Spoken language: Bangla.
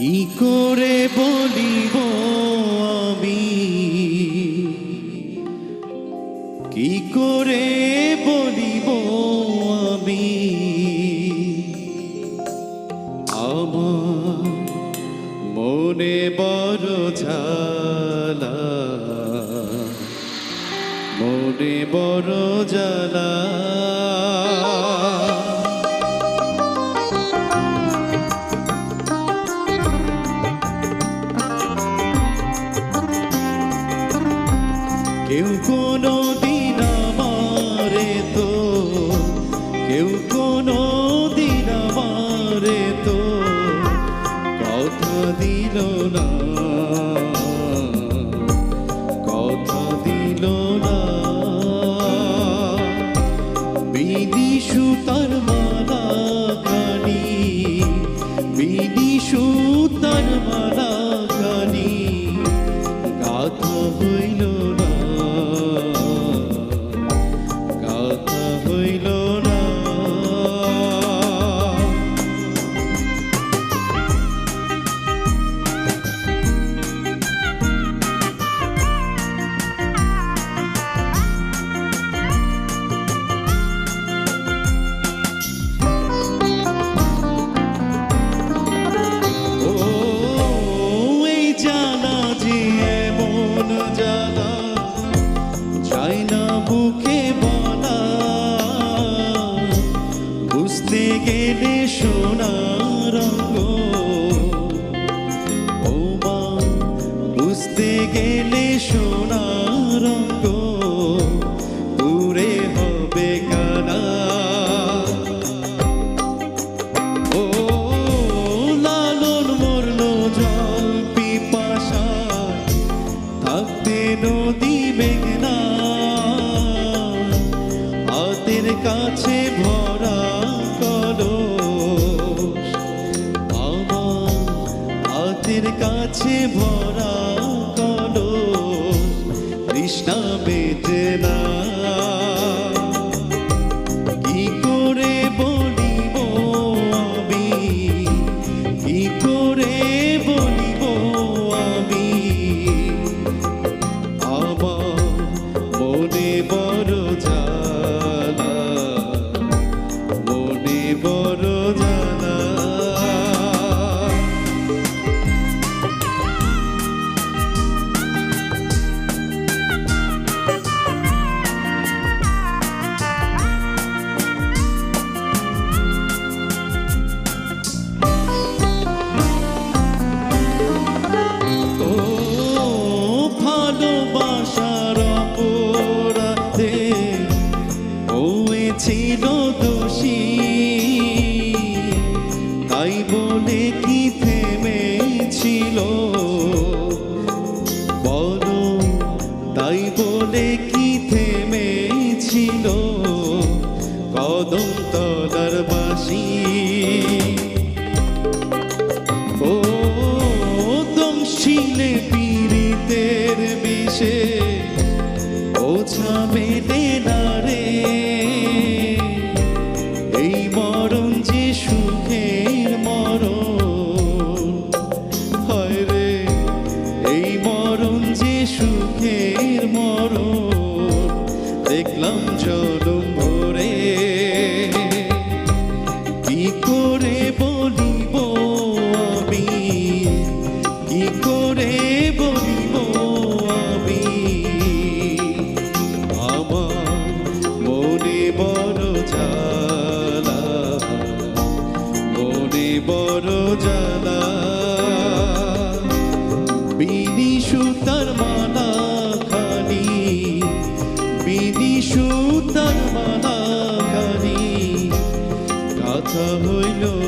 কি করে বলিব আমি? কি করে বলিব আমি? আমার মনে বড় ঝালা মনে বড় জ্বালা। কেউ কোনো দিন আমারে তো কেউ কোনো দিন আমারে তো কথা দিল না। কাছে ভরা কলস তৃষ্ণা মেটে না। কি করে বলিব আমি? কি করে বলিব আমি? আমার মনে বড় জ্বালা বলে কি থেমেছিল। বলো তাই বলে কি থেমেছিল। কদম তলার বাসী ও দমশিলে পীড়িতের বিষে, ওঝা মেলে না বড় জ্বালা। বিনি সুতার মালা খানি বিনি সুতার মালা খানি কথা হইল